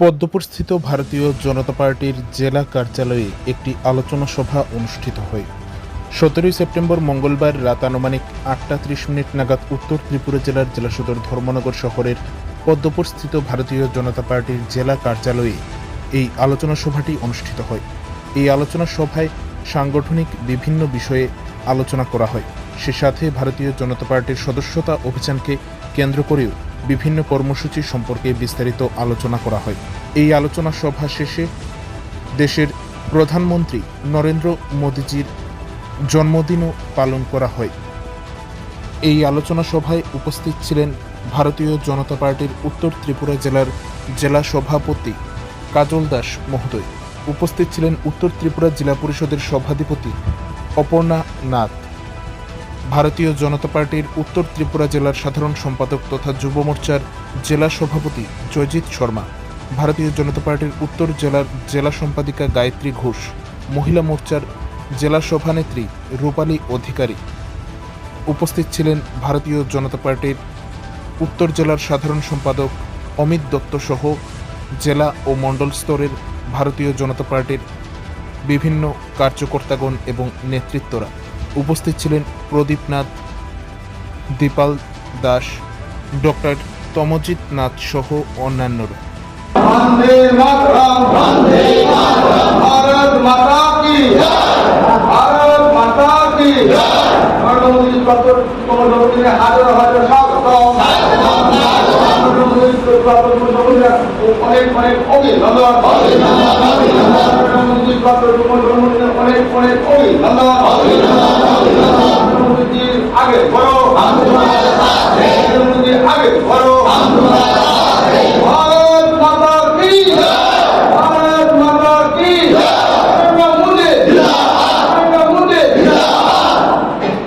পদ্মপুরস্থিত ভারতীয় জনতা পার্টির জেলা কার্যালয়ে একটি আলোচনা সভা অনুষ্ঠিত হয়। সতেরোই সেপ্টেম্বর মঙ্গলবার রাত আনুমানিক আটটা ত্রিশ মিনিট নাগাদ উত্তর ত্রিপুরা জেলার জেলা সদর ধর্মনগর শহরের পদ্মপুরস্থিত ভারতীয় জনতা পার্টির জেলা কার্যালয়ে এই আলোচনা সভাটি অনুষ্ঠিত হয়। এই আলোচনা সভায় সাংগঠনিক বিভিন্ন বিষয়ে আলোচনা করা হয়। সে সাথে ভারতীয় জনতা পার্টির সদস্যতা অভিযানকে কেন্দ্র করেও বিভিন্ন কর্মসূচি সম্পর্কে বিস্তারিত আলোচনা করা হয়। এই আলোচনা সভা শেষে দেশের প্রধানমন্ত্রী নরেন্দ্র মোদীজির জন্মদিনও পালন করা হয়। এই আলোচনা সভায় উপস্থিত ছিলেন ভারতীয় জনতা পার্টির উত্তর ত্রিপুরা জেলার জেলা সভাপতি কাজল দাস মহোদয়। উপস্থিত ছিলেন উত্তর ত্রিপুরা জেলা পরিষদের সভাধিপতি অপর্ণা নাথ। ভারতীয় জনতা পার্টির উত্তর ত্রিপুরা জেলার সাধারণ সম্পাদক তথা যুব মোর্চার জেলা সভাপতি জয়জিৎ শর্মা, ভারতীয় জনতা পার্টির উত্তর জেলার জেলা সম্পাদিকা গায়ত্রী ঘোষ, মহিলা মোর্চার জেলা সভানেত্রী রূপালী অধিকারী। উপস্থিত ছিলেন ভারতীয় জনতা পার্টির উত্তর জেলার সাধারণ সম্পাদক অমিত দত্ত সহ জেলা ও মণ্ডল স্তরের ভারতীয় জনতা পার্টির বিভিন্ন কার্যকর্তাগণ এবং নেতৃত্বরা। উপস্থিত ছিলেন প্রদীপনাথ দীপাল দাস ডক্টর তমজিৎ নাথ সহ অন্যান্যরা। অনেক অনেক অভিনন্দন।